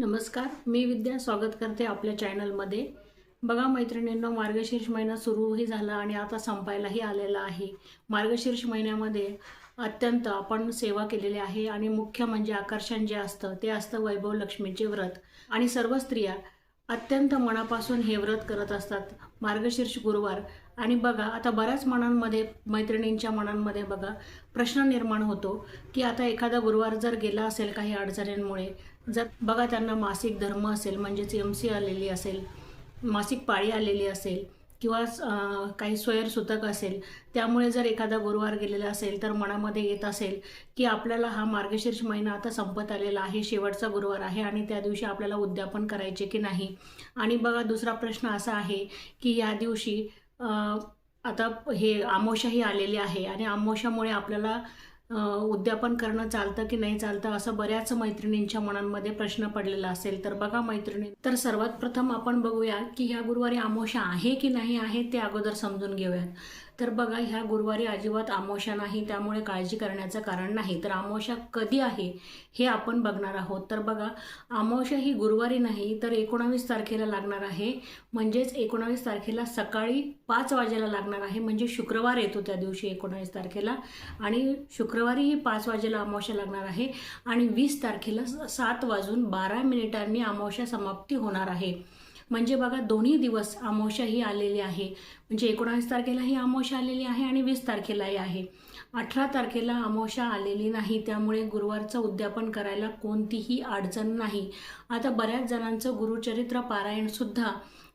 नमस्कार मी विद्या स्वागत करते आपल्या चॅनलमध्ये. बघा मैत्रिणींना मार्गशीर्ष महिना सुरूही झाला आणि आता संपायलाही आलेला आहे. मार्गशीर्ष महिन्यामध्ये अत्यंत आपण सेवा केलेली आहे आणि मुख्य म्हणजे आकर्षण जे असतं ते असतं वैभव लक्ष्मीचे व्रत. आणि सर्व स्त्रिया अत्यंत मनापासून हे व्रत करत असतात. मार्गशीर्ष गुरुवार. आणि बघा आता बऱ्याच मनांमध्ये मैत्रिणींच्या मनांमध्ये बघा प्रश्न निर्माण होतो की आता एखादा गुरुवार जर गेला असेल काही अडचणींमुळे जर बघा त्यांना मासिक धर्म असेल म्हणजेच एम सी आलेली असेल मासिक पाळी आलेली असेल किंवा काही स्वयंसूतक असेल त्यामुळे जर एखादा गुरुवार गेलेला असेल तर मनामध्ये येत असेल की आपल्याला हा मार्गशीर्ष महिना आता संपत आलेला आहे शेवटचा गुरुवार आहे आणि त्या दिवशी आपल्याला उद्यापन करायचे की नाही? आणि बघा दुसरा प्रश्न असा आहे की या दिवशी आता हे आमोशाही आलेली आहे आणि आमोशामुळे आपल्याला उद्यापन करणं चालतं की नाही चालतं असं बऱ्याच मैत्रिणींच्या मनांमध्ये प्रश्न पडलेला असेल. तर बघा मैत्रिणी तर सर्वात प्रथम आपण बघूया की ह्या गुरुवारी आमोशा आहे की नाही आहे ते अगोदर समजून घेऊयात. तर बघा ह्या गुरुवारी अजिबात आमोशा नाही त्यामुळे काळजी करण्याचं कारण नाही. तर आमोशा कधी आहे हे आपण बघणार आहोत. तर बघा आमोशा ही गुरुवारी नाही तर एकोणावीस तारखेला लागणार आहे. म्हणजेच एकोणावीस तारखेला सकाळी पाच वाजेला लागणार आहे. म्हणजे शुक्रवार येतो त्या दिवशी एकोणावीस तारखेला. आणि शुक्रवारीही पाच वाजेला अमावस्या लागणार आहे. आणि वीस तारखेला स- सात वाजून बारा मिनिटांनी अमावस्या समाप्ती होणार आहे. म्हणजे बघा दोन्ही दिवस अमावस्या ही आलेली आहे. म्हणजे एकोणावीस तारखेला ही अमावस्या आलेली आहे आणि वीस तारखेलाही आहे. अठरा तारखेला अमावस्या आलेली नाही त्यामुळे गुरुवारचं उद्यापन करायला कोणतीही अडचण नाही. आता बऱ्याच जणांचं गुरुचरित्र पारायणसुद्धा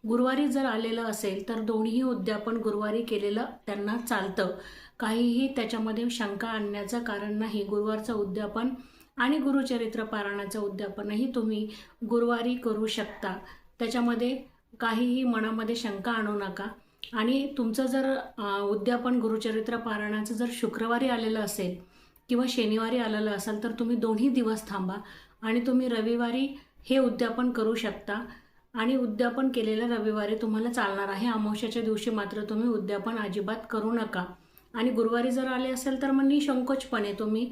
गुरुवारी जर आलेलं असेल तर दोन्ही उद्यापन गुरुवारी केलेलं त्यांना चालतं. काहीही त्याच्यामध्ये शंका आणण्याचं कारण नाही गुरुवारचं उद्यापन आणि गुरुचरित्र पारायणाचं उद्यापनही तुम्ही गुरुवारी करू शकता. त्याच्यामध्ये काहीही मनामध्ये शंका आणू नका. आणि तुमचं जर उद्यापन गुरुचरित्र पारायणाचं जर शुक्रवारी आलेलं असेल किंवा शनिवारी आलेलं असेल तर तुम्ही दोन्ही दिवस थांबा आणि तुम्ही रविवारी हे उद्यापन करू शकता. आणि उद्यापन केलेल्या रविवारी तुम्हाला चालणार आहे. अमावश्याच्या दिवशी मात्र तुम्ही उद्यापन अजिबात करू नका. आणि गुरुवारी जर आले असेल तर मग निशंकोचपणे तुम्ही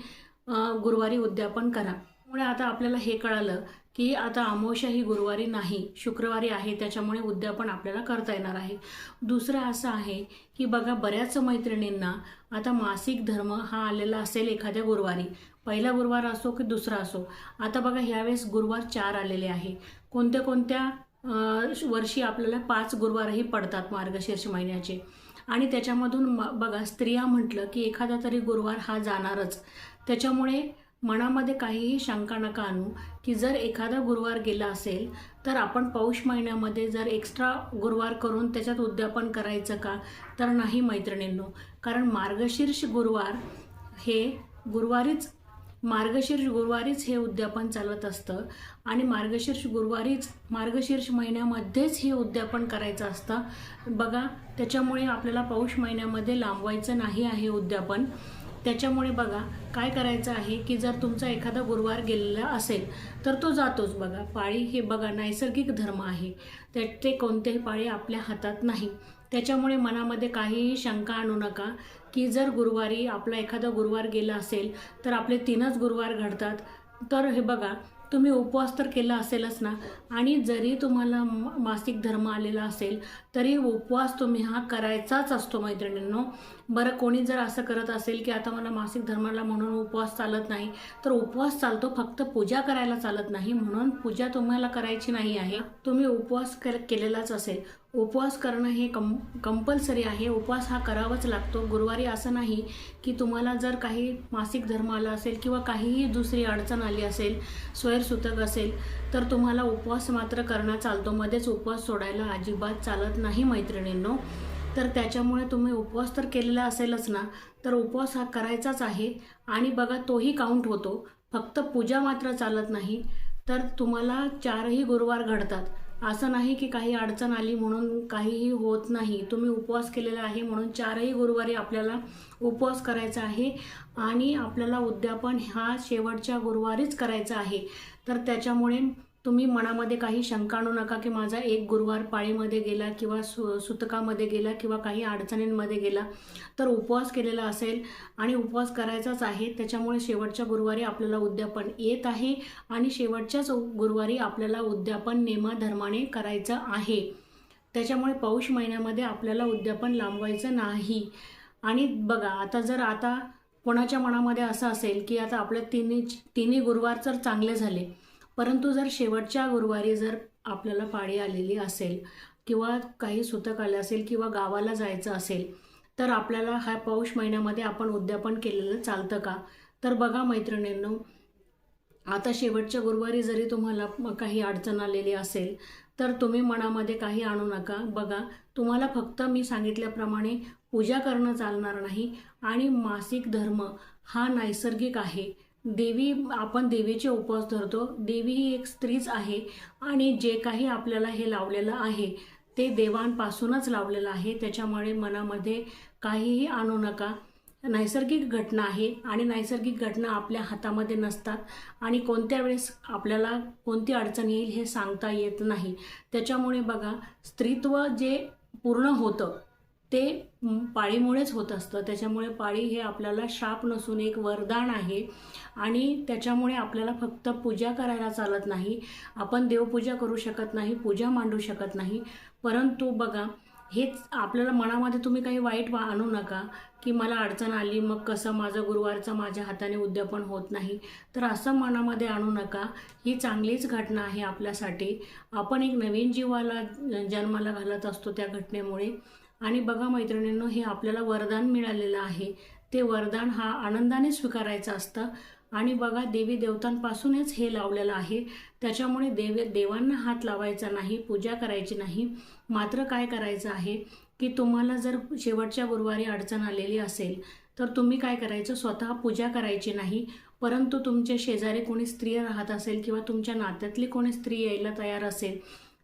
गुरुवारी उद्यापन करा. त्यामुळे आता आपल्याला हे कळालं की आता अमावस्या ही गुरुवारी नाही शुक्रवारी आहे त्याच्यामुळे उद्यापन आपल्याला करता येणार आहे. दुसरं असं आहे की बघा बऱ्याच मैत्रिणींना आता मासिक धर्म हा आलेला असेल एखाद्या गुरुवारी. पहिला गुरुवार असो की दुसरा असो. आता बघा ह्यावेळेस गुरुवार चार आलेले आहे. कोणत्या कोणत्या वर्षी आपल्याला पाच गुरुवारही पडतात मार्गशीर्ष महिन्याचे. आणि त्याच्यामधून म- बघा स्त्रिया म्हटलं की एखादा तरी गुरुवार हा जाणारच. त्याच्यामुळे मनामध्ये काहीही शंका नका आणू की जर एखादा गुरुवार गेला असेल तर आपण पौष महिन्यामध्ये जर एक्स्ट्रा गुरुवार करून त्याच्यात उद्यापन करायचं का? तर नाही मैत्रिणींनो. कारण मार्गशीर्ष गुरुवार हे गुरुवारीच मार्गशीर्ष गुरुवारीच हे उद्यापन चालत असतं आणि मार्गशीर्ष गुरुवारीच मार्गशीर्ष महिन्यामध्येच हे उद्यापन करायचं असतं. बघा त्याच्यामुळे आपल्याला पौष महिन्यामध्ये लांबवायचं नाही आहे उद्यापन. त्याच्यामुळे बघा काय करायचं आहे की जर तुमचा एखादा गुरुवार गेलेला असेल तर तो जातोच बघा. पाळी हे बघा नैसर्गिक धर्म आहे. त्या ते कोणतेही पाळी आपल्या हातात नाही. त्याच्यामुळे मनामध्ये काहीही शंका आणू नका की जर गुरुवारी आपला एखादा गुरुवार गेला असेल तर आपले तीनच गुरुवार घडतात. तर हे बघा तुम्ही उपवास तर केला असेलच ना? आणि जरी तुम्हाला मासिक धर्म आलेला असेल तरी उपवास तुम्ही हा करायचाच असतो मैत्रिणींनो. बरं कोणी जर असं करत असेल की आता मला मासिक धर्माला म्हणून उपवास चालत नाही तर उपवास चालतो फक्त पूजा करायला चालत नाही म्हणून पूजा तुम्हाला करायची नाही आहे. तुम्ही उपवास केलेलाच असेल. उपवास करणं हे कम कंपल्सरी आहे. उपवास हा करावाच लागतो. गुरुवारी असं नाही की तुम्हाला जर काही मासिक धर्म आला असेल किंवा काहीही दुसरी अडचण आली असेल स्वयंसूतक असेल तर तुम्हाला उपवास मात्र करणं चालतो. मध्येच उपवास सोडायला अजिबात चालत नाही मैत्रिणींनो. तर त्याच्यामुळे तुम्ही उपवास तर केलेला असेलच ना तर उपवास हा करायचाच आहे. आणि बघा तोही काउंट होतो. फक्त पूजा मात्र चालत नाही तर तुम्हाला चारही गुरुवार घडतात. असं नाही की काही अडचण आली म्हणून काहीही होत नाही. तुम्ही उपवास केलेला आहे म्हणून चारही गुरुवारी आपल्याला उपवास करायचा आहे आणि आपल्याला उद्यापन हा शेवटच्या गुरुवारीच करायचा आहे. तर त्याच्यामुळे तुम्ही मनामध्ये काही शंका आणू नका की माझा एक गुरुवार पाळीमध्ये गेला किंवा सु सुतकामध्ये गेला किंवा काही अडचणींमध्ये गेला तर उपवास केलेला असेल आणि उपवास करायचाच आहे त्याच्यामुळे शेवटच्या गुरुवारी आपल्याला उद्यापन येत आहे आणि शेवटच्याच गुरुवारी आपल्याला उद्यापन नेमाधर्माने करायचं आहे. त्याच्यामुळे पौष महिन्यामध्ये आपल्याला उद्यापन लांबवायचं नाही. आणि बघा आता जर आता कोणाच्या मनामध्ये असं असेल की आता आपल्या तिन्ही तिन्ही गुरुवार जर चांगले झाले परंतु जर शेवटच्या गुरुवारी जर आपल्याला पाळी आलेली असेल किंवा काही सुतक आले असेल किंवा गावाला जायचं असेल तर आपल्याला ह्या पौष महिन्यामध्ये आपण उद्यापन केलेलं चालतं का? तर बघा मैत्रिणींनो आता शेवटच्या गुरुवारी जरी तुम्हाला काही अडचण आलेली असेल तर तुम्ही मनामध्ये काही आणू नका. बघा तुम्हाला फक्त मी सांगितल्याप्रमाणे पूजा करणं चालणार नाही आणि मासिक धर्म हा नैसर्गिक आहे. देवी आपण देवीचे उपवास धरतो. देवी ही एक स्त्रीच आहे आणि जे काही आपल्याला हे लावलेलं आहे ते देवांपासूनच लावलेलं आहे. त्याच्यामुळे मनामध्ये काहीही आणू नका. नैसर्गिक घटना आहे आणि नैसर्गिक घटना आपल्या हातामध्ये नसतात आणि कोणत्या वेळेस आपल्याला कोणती अडचण येईल हे सांगता येत नाही. त्याच्यामुळे बघा स्त्रीत्व जे पूर्ण होतं ते पाळीमुळेच होत असतं. त्याच्यामुळे पाळी हे आपल्याला शाप नसून एक वरदान आहे. आणि त्याच्यामुळे आपल्याला फक्त पूजा करायला चालत नाही. आपण देवपूजा करू शकत नाही पूजा मांडू शकत नाही. परंतु बघा हेच आपल्याला मनामध्ये तुम्ही काही वाईट वा आणू नका की मला अडचण आली मग कसं माझं गुरुवारचं माझ्या हाताने उद्यापन होत नाही. तर असं मनामध्ये आणू नका. ही चांगलीच घटना आहे आपल्यासाठी. आपण एक नवीन जीवाला जन्माला घालत असतो त्या घटनेमुळे. आणि बघा मैत्रिणींनो हे आपल्याला वरदान मिळालेलं आहे. ते वरदान हा आनंदाने स्वीकारायचं असतं. आणि बघा देवी देवतांपासूनच हे लावलेलं आहे. त्याच्यामुळे देव देवांना हात लावायचा नाही पूजा करायची नाही. मात्र काय करायचं आहे की तुम्हाला जर शेवटच्या गुरुवारी अडचण आलेली असेल तर तुम्ही काय करायचं? स्वतः पूजा करायची नाही. परंतु तुमच्या शेजारी कोणी स्त्री राहत असेल किंवा तुमच्या नात्यातली कोणी स्त्री यायला तयार असेल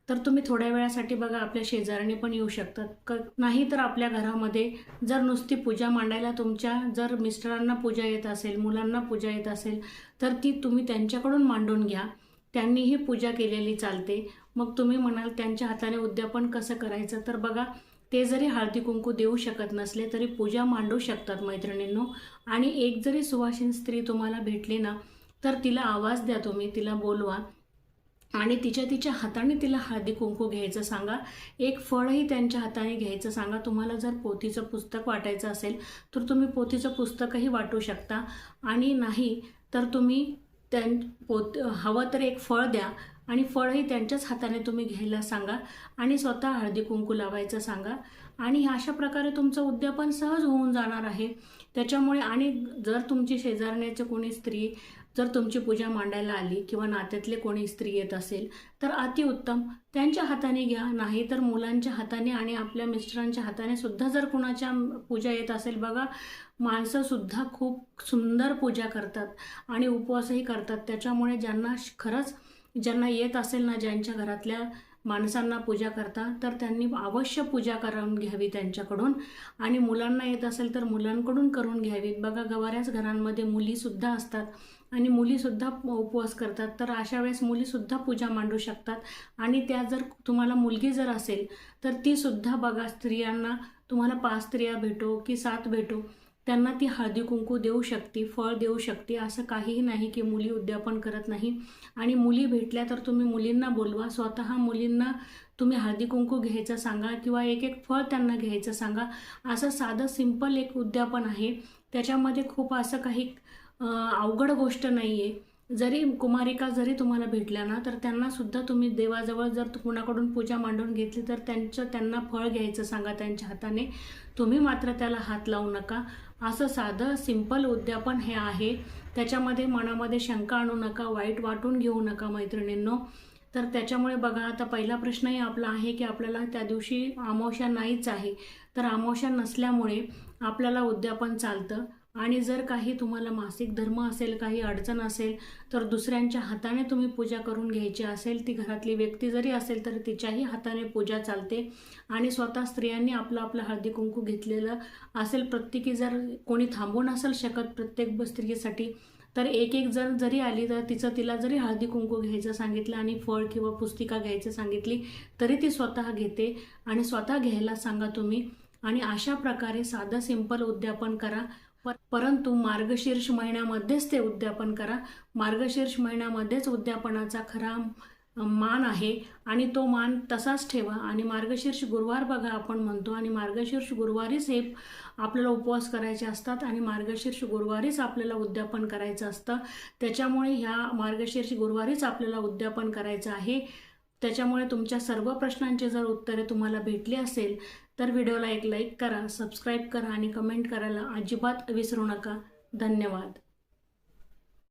तर तुम्ही थोड्या वेळासाठी बघा आपल्या शेजाऱ्याने पण येऊ शकतात. क नाही तर आपल्या घरामध्ये जर नुसती पूजा मांडायला तुमच्या जर मिस्टरांना पूजा येत असेल मुलांना पूजा येत असेल तर ती तुम्ही त्यांच्याकडून मांडून घ्या. त्यांनीही पूजा केलेली चालते. मग तुम्ही म्हणाल त्यांच्या हाताने उद्यापन कसं करायचं? तर बघा ते जरी हळदी कुंकू देऊ शकत नसले तरी पूजा मांडू शकतात मैत्रिणींनो. आणि एक जरी सुवासिन स्त्री तुम्हाला भेटली ना तर तिला आवाज द्या तुम्ही तिला बोलवा. आणि तिच्या तिच्या हाताने तिला हळदी कुंकू घ्यायचं सांगा. एक फळही त्यांच्या हाताने घ्यायचं सांगा. तुम्हाला जर पोथीचं पुस्तक वाटायचं असेल तर तुम्ही पोथीचं पुस्तकही वाटू शकता. आणि नाही तर तुम्ही त्यां पोत हवं तर एक फळ द्या आणि फळही त्यांच्याच हाताने तुम्ही घ्यायला सांगा आणि स्वतः हळदी कुंकू लावायचं सांगा. आणि अशा प्रकारे तुमचं उद्यापन सहज होऊन जाणार आहे. त्याच्यामुळे आणि जर तुमची शेजारण्याचे कोणी स्त्री जर तुमची पूजा मांडायला आली किंवा नात्यातले कोणी स्त्री येत असेल तर अतिउत्तम. त्यांच्या हाताने घ्या नाही तर मुलांच्या हाताने आणि आपल्या मिस्टरांच्या हाताने सुद्धा जर कुणाच्या पूजा येत असेल बघा माणसंसुद्धा खूप सुंदर पूजा करतात आणि उपवासही करतात. त्याच्यामुळे ज्यांना श- खरंच ज्यांना येत असेल ना ज्यांच्या घरातल्या माणसांना पूजा करता तर त्यांनी अवश्य पूजा करून घ्यावी त्यांच्याकडून. आणि मुलांना येत असेल तर मुलांकडून करून घ्यावी बघा गवाऱ्याच घरांमध्ये मुलीसुद्धा असतात. आणि मुलीसुद्धा उपवास करतात. तर अशा वेळेस मुलीसुद्धा पूजा मांडू शकतात. आणि त्या जर तुम्हाला मुलगी जर असेल तर तीसुद्धा बघा स्त्रियांना तुम्हाला पाच स्त्रिया भेटो की सात भेटो त्यांना ती हळदी कुंकू देऊ शकते फळ देऊ शकते असं काहीही नाही की मुली उद्यापन करत नाही. आणि मुली भेटल्या तर तुम्ही मुलींना बोलवा स्वतः मुलींना तुम्ही हळदी कुंकू घ्यायचं सांगा किंवा एक एक फळ त्यांना घ्यायचं सांगा. असं साधं सिंपल एक उद्यापन आहे. त्याच्यामध्ये खूप असं काही अवघड गोष्ट नाही आहे जरी कुमारिका जरी तुम्हाला भेटल्या ना तर त्यांनासुद्धा तुम्ही देवाजवळ जर कुणाकडून पूजा मांडून घेतली तर त्यांचं त्यांना फळ घ्यायचं सांगा त्यांच्या हाताने. तुम्ही मात्र त्याला हात लावू नका. असं साधं सिंपल उद्यापन हे आहे. त्याच्यामध्ये मनामध्ये शंका आणू नका वाईट वाटून घेऊ नका मैत्रिणींनो. तर त्याच्यामुळे बघा आता पहिला प्रश्नही आपला आहे की आपल्याला त्या दिवशी अमावस्या नाहीच आहे. तर अमावस्या नसल्यामुळे आपल्याला उद्यापन चालतं. आणि जर काही तुम्हाला मासिक धर्म असेल काही अडचण असेल तर दुसऱ्यांच्या हाताने तुम्ही पूजा करून घ्यायची असेल ती घरातली व्यक्ती जरी असेल तर तिच्याही हाताने पूजा चालते. आणि स्वतः स्त्रियांनी आपलं आपलं हळदी कुंकू घेतलेलं असेल प्रत्येकी जर कोणी थांबू नसेल शकत प्रत्येक स्त्रीसाठी तर एक एक जण जरी आली तर तिचं तिला जरी हळदी कुंकू घ्यायचं सांगितलं आणि फळ किंवा पुस्तिका घ्यायचं सांगितली तरी ती स्वतः घेते. आणि स्वतः घ्यायला सांगा तुम्ही. आणि अशा प्रकारे साधं सिंपल उद्यापन करा. परंतु मार्गशीर्ष महिन्यामध्येच ते उद्यापन करा. मार्गशीर्ष महिन्यामध्येच उद्यापनाचा खरा मान आहे आणि तो मान तसाच ठेवा. आणि मार्गशीर्ष गुरुवार बघा आपण म्हणतो आणि मार्गशीर्ष गुरुवारीच हे आपल्याला उपवास करायचे असतात आणि मार्गशीर्ष गुरुवारीच आपल्याला उद्यापन करायचं असतं. त्याच्यामुळे ह्या मार्गशीर्ष गुरुवारीच आपल्याला उद्यापन करायचं आहे. त्याच्यामुळे तुमच्या सर्व प्रश्नांची जर उत्तरे तुम्हाला भेटली असेल तर व्हिडिओला एक लाईक करा सबस्क्राईब करा आणि कमेंट करायला अजिबात विसरू नका. धन्यवाद.